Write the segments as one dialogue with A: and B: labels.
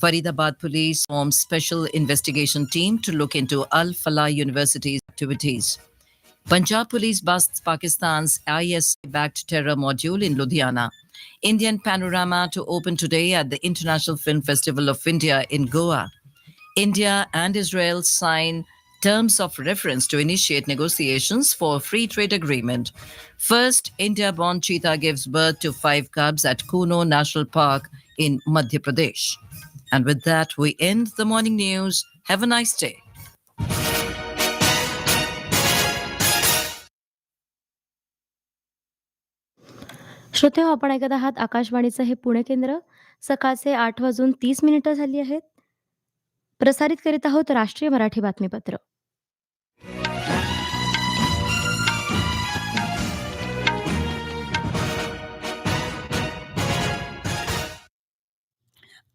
A: Faridabad police formed special investigation team to look into Al Falah University's activities. Punjab police busts Pakistan's IS-backed terror module in Ludhiana. Indian Panorama to open today at the International Film Festival of India in Goa. India and Israel sign terms of reference to initiate negotiations for a free trade agreement. First, India born cheetah gives birth to five cubs at Kuno National Park in Madhya Pradesh. And with that, we end the morning news. Have a nice day.
B: श्रोते हो आपण ऐकत आहात आकाशवाणीचं हे पुणे केंद्र सकाळचे आठ वाजून तीस मिनिटं झाली आहेत प्रसारित करीत आहोत राष्ट्रीय मराठी बातमीपत्र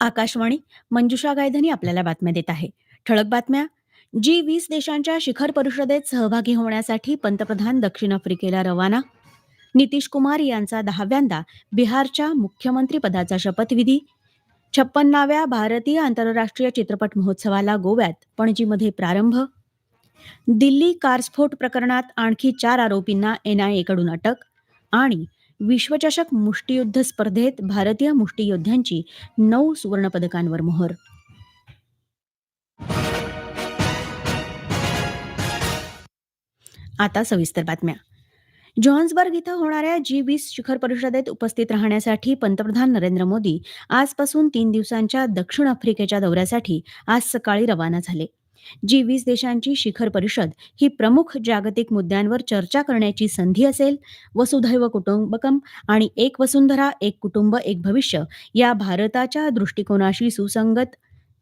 B: आकाशवाणी मंजुषा गायधनी आपल्याला बातम्या देत आहे ठळक बातम्या जी वीस देशांच्या शिखर परिषदेत सहभागी होण्यासाठी पंतप्रधान दक्षिण आफ्रिकेला रवाना नितीश कुमार यांचा दहाव्यांदा बिहारच्या मुख्यमंत्री पदाचा शपथविधी छप्पन्नाव्या भारतीय आंतरराष्ट्रीय चित्रपट महोत्सवाला गोव्यात पणजीमध्ये प्रारंभ दिल्ली कारस्फोट प्रकरणात आणखी चार आरोपींना कडून अटक आणि विश्वचषक मुष्टियुद्ध स्पर्धेत भारतीय मुष्टियोद्ध्यांची नऊ सुवर्णपदकांवर मोहर आता सविस्तर बातम्या जॉन्सबर्ग इथं होणाऱ्या जी वीस शिखर परिषदेत उपस्थित राहण्यासाठी पंतप्रधान नरेंद्र मोदी आजपासून तीन दिवसांच्या दक्षिण आफ्रिकेच्या दौऱ्यासाठी आज सकाळी रवाना झाले जी वीस देशांची शिखर परिषद ही प्रमुख जागतिक मुद्द्यांवर चर्चा करण्याची संधी असेल वसुधैव कुटुंबकम आणि एक वसुंधरा एक कुटुंब एक भविष्य या भारताच्या दृष्टिकोनाशी सुसंगत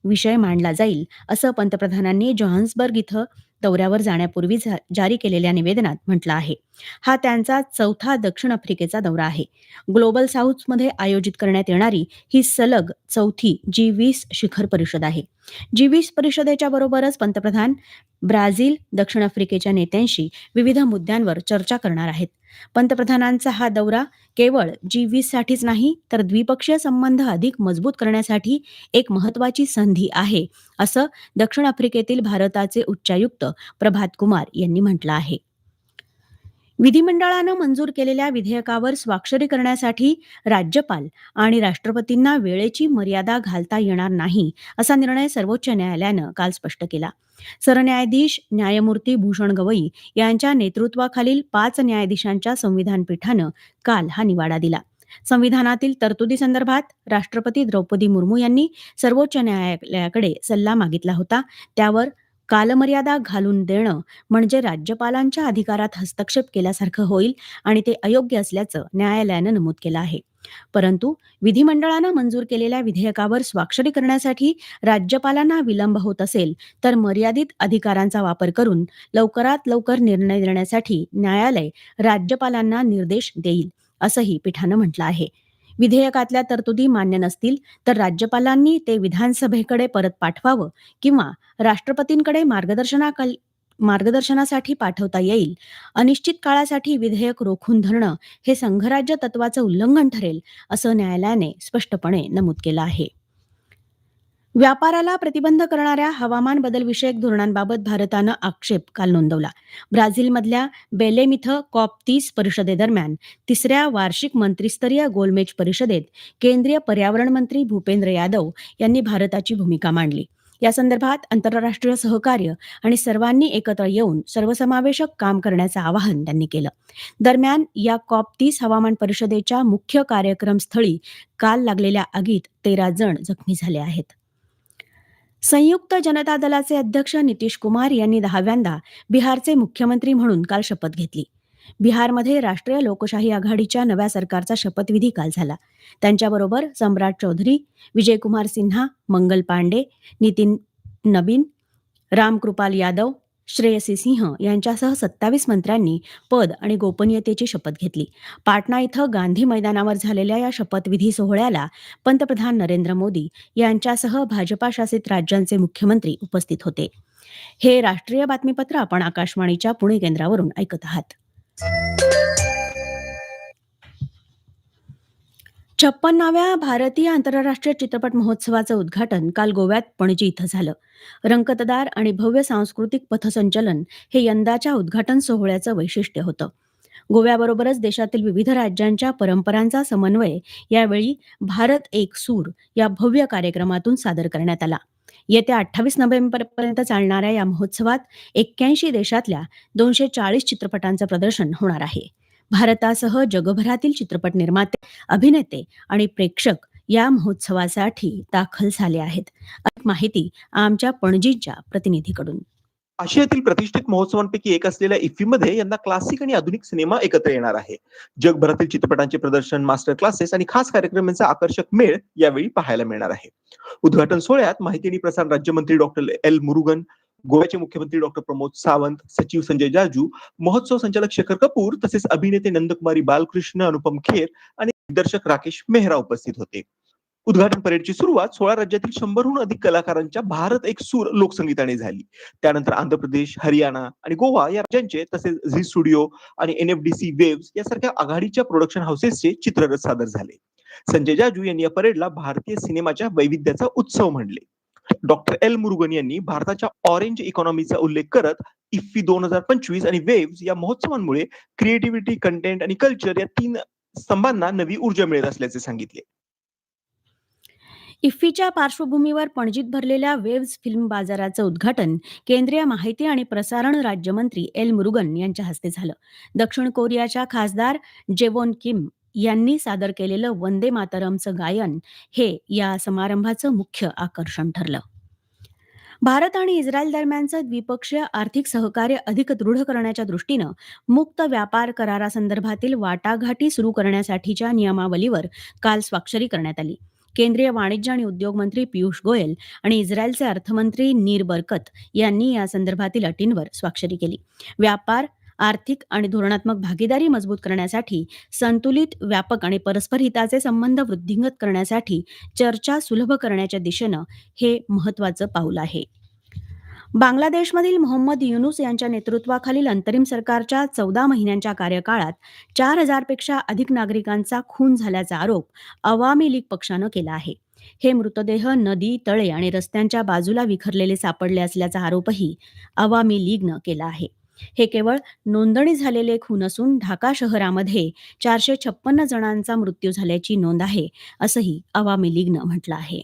B: विषय मांडला जाईल असं पंतप्रधानांनी जॉहान्सबर्ग इथं दौऱ्यावर जाण्यापूर्वी जारी केलेल्या निवेदनात म्हटलं आहे हा त्यांचा चौथा दक्षिण आफ्रिकेचा दौरा आहे ग्लोबल साऊथमध्ये आयोजित करण्यात येणारी ही सलग चौथी जी वीस शिखर परिषद आहे जी वीस परिषदेच्या बरोबरच पंतप्रधान ब्राझील दक्षिण आफ्रिकेच्या नेत्यांशी विविध मुद्द्यांवर चर्चा करणार आहेत पंतप्रधानांचा हा दौरा केवळ जी वीस साठीच नाही तर द्विपक्षीय संबंध अधिक मजबूत करण्यासाठी एक महत्वाची संधी आहे असं दक्षिण आफ्रिकेतील भारताचे उच्चायुक्त प्रभात कुमार यांनी म्हटलं आहे विधिमंडळानं मंजूर केलेल्या विधेयकावर स्वाक्षरी करण्यासाठी राज्यपाल आणि राष्ट्रपतींना वेळेची मर्यादा घालता येणार नाही असा निर्णय सर्वोच्च न्यायालयानं काल स्पष्ट केला सरन्यायाधीश न्यायमूर्ती भूषण गवई यांच्या नेतृत्वाखालील पाच न्यायाधीशांच्या संविधान पीठानं काल हा निवाडा दिला संविधानातील तरतुदी संदर्भात राष्ट्रपती द्रौपदी मुर्मू यांनी सर्वोच्च न्यायालयाकडे सल्ला मागितला होता त्यावर कालमर्यादा घालून देणं म्हणजे राज्यपालांच्या अधिकारात हस्तक्षेप केल्यासारखं होईल आणि ते अयोग्य असल्याचं न्यायालयानं नमूद केलं आहे परंतु विधिमंडळानं मंजूर केलेल्या विधेयकावर स्वाक्षरी करण्यासाठी राज्यपालांना विलंब होत असेल तर मर्यादित अधिकारांचा वापर करून लवकरात लवकर निर्णय देण्यासाठी न्यायालय राज्यपालांना निर्देश देईल असंही पीठानं म्हटलं आहे विधेयकातल्या तरतुदी मान्य नसतील तर राज्यपालांनी ते विधानसभेकडे परत पाठवावं किंवा राष्ट्रपतींकडे मार्गदर्शना मार्गदर्शनासाठी पाठवता येईल अनिश्चित काळासाठी विधेयक रोखून धरणं हे संघराज्य तत्वाचं उल्लंघन ठरेल असं न्यायालयाने स्पष्टपणे नमूद केलं आहे व्यापाराला प्रतिबंध करणाऱ्या हवामान बदल विषयक धोरणांबाबत भारतानं आक्षेप काल नोंदवला ब्राझीलमधल्या बेलेम इथं कॉप तीस परिषदेदरम्यान तिसऱ्या वार्षिक मंत्रीस्तरीय गोलमेज परिषदेत केंद्रीय पर्यावरण मंत्री भूपेंद्र यादव यांनी भारताची भूमिका मांडली या संदर्भात आंतरराष्ट्रीय सहकार्य आणि सर्वांनी एकत्र येऊन सर्वसमावेशक काम करण्याचं आवाहन त्यांनी केलं दरम्यान या कॉप तीस हवामान परिषदेच्या मुख्य कार्यक्रम स्थळी काल लागलेल्या आगीत तेरा जण जखमी झाले आहेत संयुक्त जनता दलाचे अध्यक्ष नितीश कुमार यांनी दहाव्यांदा बिहारचे मुख्यमंत्री म्हणून काल शपथ घेतली बिहारमध्ये राष्ट्रीय लोकशाही आघाडीच्या नव्या सरकारचा शपथविधी काल झाला त्यांच्याबरोबर सम्राट चौधरी विजयकुमार सिन्हा मंगल पांडे नितीन नबीन रामकृपाल यादव श्रेयसी सिंह यांच्यासह सत्तावीस मंत्र्यांनी पद आणि गोपनीयतेची शपथ घेतली पाटणा इथं गांधी मैदानावर झालेल्या या शपथविधी सोहळ्याला पंतप्रधान नरेंद्र मोदी यांच्यासह भाजपा शासित राज्यांचे मुख्यमंत्री उपस्थित होते हे राष्ट्रीय बातमीपत्र आपण आकाशवाणीच्या पुणे केंद्रावरून ऐकत आहात छप्पन्नाव्या भारतीय आंतरराष्ट्रीय चित्रपट महोत्सवाचं उद्घाटन काल गोव्यात पणजी इथं झालं रंगतदार आणि भव्य सांस्कृतिक पथसंचलन हे यंदाच्या उद्घाटन सोहळ्याचं वैशिष्ट्य होतं गोव्याबरोबरच देशातील विविध राज्यांच्या परंपरांचा समन्वय यावेळी भारत एक सूर या भव्य कार्यक्रमातून सादर करण्यात आला येत्या अठ्ठावीस नोव्हेंबरपर्यंत चालणाऱ्या या महोत्सवात एक्क्याऐंशी देशातल्या दोनशे चाळीस चित्रपटांचं प्रदर्शन होणार आहे भारतासह जगभरातील चित्रपट निर्माते अभिनेते आणि प्रेक्षक या महोत्सवासाठी दाखल झाले आहेत माहिती आमच्या पणजीच्या प्रतिनिधीकडून
C: आशियातील प्रतिष्ठित महोत्सवांपैकी एक असलेल्या मध्ये यंदा क्लासिक आणि आधुनिक सिनेमा एकत्र येणार आहे जगभरातील चित्रपटांचे प्रदर्शन मास्टर क्लासेस आणि खास कार्यक्रमांचा आकर्षक मेळ यावेळी पाहायला मिळणार आहे उद्घाटन सोहळ्यात माहिती आणि प्रसारण राज्यमंत्री डॉक्टर एल मुरुगन गोव्याचे मुख्यमंत्री डॉक्टर प्रमोद सावंत सचिव संजय जाजू महोत्सव संचालक शेखर कपूर तसेच अभिनेते नंदकुमारी बालकृष्ण अनुपम खेर आणि दिग्दर्शक राकेश मेहरा उपस्थित होते उद्घाटन परेडची सुरुवात सोळा राज्यातील शंभरहून अधिक कलाकारांच्या भारत एक सूर लोकसंगीताने झाली त्यानंतर आंध्र प्रदेश हरियाणा आणि गोवा या राज्यांचे तसेच झी स्टुडिओ आणि एन एनएफडीसी वेव्स यासारख्या आघाडीच्या प्रोडक्शन हाऊसेसचे चित्ररथ सादर झाले संजय जाजू यांनी या परेडला भारतीय सिनेमाच्या वैविध्याचा उत्सव म्हणले डॉक्टर एल मुरुगन यांनी भारताच्या ऑरेंज इकॉनॉमीचा उल्लेख करत इफ्फी दोन हजार पंचवीस आणि वेव्स या महोत्सवांमुळे क्रिएटिव्हिटी कंटेंट आणि कल्चर या तीन स्तंभांना नवी ऊर्जा मिळत असल्याचे सांगितले
B: इफ्फीच्या पार्श्वभूमीवर पणजीत भरलेल्या वेव्स फिल्म बाजाराचं उद्घाटन केंद्रीय माहिती आणि प्रसारण राज्यमंत्री एल मुरुगन यांच्या हस्ते झालं दक्षिण कोरियाच्या खासदार जेवोन किम यांनी सादर केलेलं वंदे मातरमचं गायन हे या समारंभाचं मुख्य आकर्षण ठरलं भारत आणि इस्रायल दरम्यानचं द्विपक्षीय आर्थिक सहकार्य अधिक दृढ करण्याच्या दृष्टीनं मुक्त व्यापार करारासंदर्भातील वाटाघाटी सुरू करण्यासाठीच्या नियमावलीवर काल स्वाक्षरी करण्यात आली केंद्रीय वाणिज्य आणि उद्योग मंत्री पियुष गोयल आणि इस्रायलचे अर्थमंत्री नीर बरकत यांनी या संदर्भातील अटींवर स्वाक्षरी केली व्यापार आर्थिक आणि धोरणात्मक भागीदारी मजबूत करण्यासाठी संतुलित व्यापक आणि परस्पर हिताचे संबंध वृद्धिंगत करण्यासाठी चर्चा सुलभ करण्याच्या दिशेनं हे महत्वाचं पाऊल आहे बांगलादेशमधील मोहम्मद युनुस यांच्या नेतृत्वाखालील अंतरिम सरकारच्या चौदा महिन्यांच्या कार्यकाळात चार हजारपेक्षा अधिक नागरिकांचा खून झाल्याचा आरोप अवामी लीग पक्षानं केला आहे हे मृतदेह नदी तळे आणि रस्त्यांच्या बाजूला विखरलेले सापडले असल्याचा आरोपही अवामी लीगनं केला आहे हे केवळ नोंदणी झालेले खून असून ढाका शहरामध्ये चारशे छप्पन्न जणांचा मृत्यू झाल्याची नोंद आहे असंही आवामी लीगनं म्हटलं आहे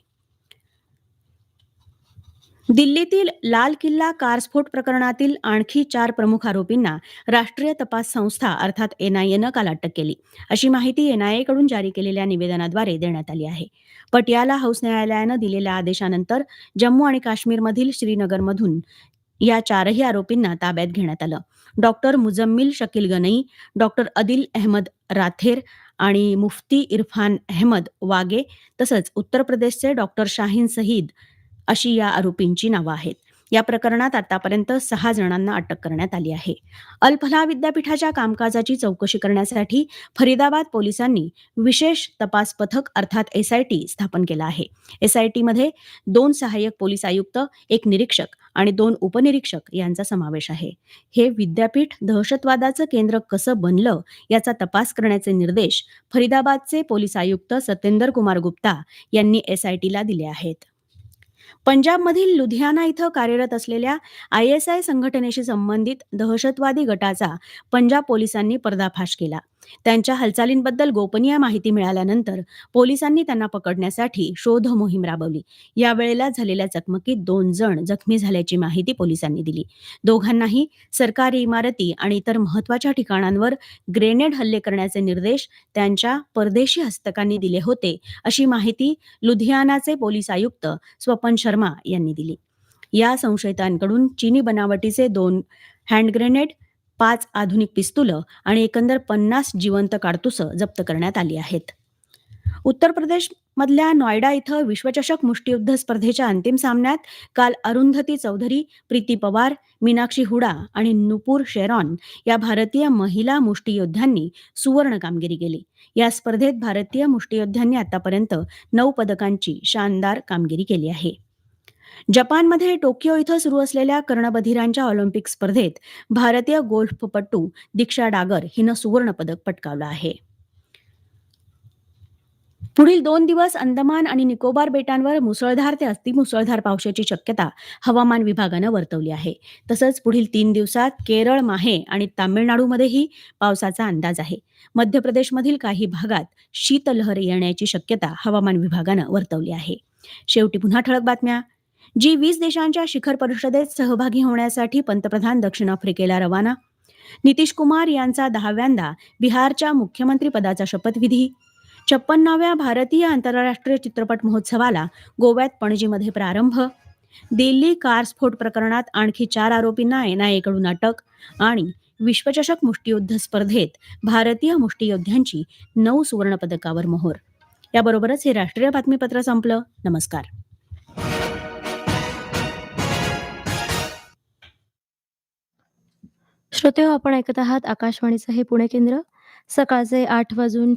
B: दिल्लीतील लाल किल्ला कारस्फोट प्रकरणातील आणखी चार प्रमुख आरोपींना राष्ट्रीय तपास संस्था अर्थात एनआयएनं काल अटक केली अशी माहिती कडून जारी केलेल्या निवेदनाद्वारे देण्यात आली आहे पटियाला हाऊस न्यायालयानं दिलेल्या आदेशानंतर जम्मू आणि काश्मीरमधील श्रीनगरमधून या चारही आरोपींना ताब्यात घेण्यात आलं डॉक्टर मुजम्मिल शकील गनई डॉक्टर अदिल अहमद राथेर आणि मुफ्ती इरफान अहमद वागे तसंच उत्तर प्रदेशचे डॉक्टर शाहीन सहीद अशी या आरोपींची नावं आहेत या प्रकरणात आतापर्यंत सहा जणांना अटक करण्यात आली आहे अल्फला विद्यापीठाच्या कामकाजाची चौकशी करण्यासाठी फरीदाबाद पोलिसांनी विशेष तपास पथक अर्थात एसआयटी स्थापन केला आहे एसआयटी मध्ये दोन सहाय्यक पोलीस आयुक्त एक निरीक्षक आणि दोन उपनिरीक्षक यांचा समावेश आहे हे विद्यापीठ दहशतवादाचं केंद्र कसं बनलं याचा तपास करण्याचे निर्देश फरीदाबादचे पोलीस आयुक्त सत्येंदर कुमार गुप्ता यांनी ला दिले आहेत पंजाबमधील लुधियाना इथं कार्यरत असलेल्या आय एस आय संघटनेशी संबंधित दहशतवादी गटाचा पंजाब पोलिसांनी पर्दाफाश केला त्यांच्या हालचालींबद्दल गोपनीय माहिती मिळाल्यानंतर पोलिसांनी त्यांना पकडण्यासाठी शोध मोहीम राबवली यावेळेला झालेल्या चकमकीत दोन जण जखमी झाल्याची माहिती पोलिसांनी दिली दोघांनाही सरकारी इमारती आणि इतर महत्वाच्या ठिकाणांवर ग्रेनेड हल्ले करण्याचे निर्देश त्यांच्या परदेशी हस्तकांनी दिले होते अशी माहिती लुधियानाचे पोलीस आयुक्त स्वपन शर्मा यांनी दिली या संशयितांकडून चीनी बनावटीचे दोन हँड ग्रेनेड पाच आधुनिक पिस्तुलं आणि एकंदर पन्नास जिवंत काडतुसं जप्त करण्यात आली आहेत उत्तर प्रदेशमधल्या नॉयडा इथं विश्वचषक मुष्टियुद्ध स्पर्धेच्या अंतिम सामन्यात काल अरुंधती चौधरी प्रीती पवार मीनाक्षी हुडा आणि नुपूर शेरॉन या भारतीय महिला मुष्टियोद्ध्यांनी सुवर्ण कामगिरी केली या स्पर्धेत भारतीय मुष्टियोद्ध्यांनी आतापर्यंत नऊ पदकांची शानदार कामगिरी केली आहे जपानमध्ये टोकियो इथं सुरू असलेल्या कर्णबधिरांच्या ऑलिम्पिक स्पर्धेत भारतीय गोल्फपटू दीक्षा डागर हिनं सुवर्णपदक पटकावलं आहे पुढील दोन दिवस अंदमान आणि निकोबार बेटांवर मुसळधार ते अतिमुसळधार पावसाची शक्यता हवामान विभागानं वर्तवली आहे तसंच पुढील तीन दिवसात केरळ माहे आणि तामिळनाडूमध्येही पावसाचा अंदाज आहे मध्य प्रदेशमधील काही भागात शीतलहर येण्याची शक्यता हवामान विभागानं वर्तवली आहे शेवटी पुन्हा ठळक बातम्या जी वीस देशांच्या शिखर परिषदेत सहभागी होण्यासाठी पंतप्रधान दक्षिण आफ्रिकेला रवाना नितीश कुमार यांचा दहाव्यांदा बिहारच्या मुख्यमंत्री पदाचा शपथविधी छप्पन्नाव्या भारतीय आंतरराष्ट्रीय चित्रपट महोत्सवाला गोव्यात पणजीमध्ये प्रारंभ दिल्ली कार स्फोट प्रकरणात आणखी चार आरोपींना एनआयएकडून अटक आणि विश्वचषक मुष्टियुद्ध स्पर्धेत भारतीय मुष्टियोद्ध्यांची नऊ सुवर्णपदकावर मोहोर याबरोबरच हे राष्ट्रीय बातमीपत्र संपलं नमस्कार श्रोते हो आपण ऐकत आहात आकाशवाणीचं हे पुणे केंद्र सकाळचे आठ वाजून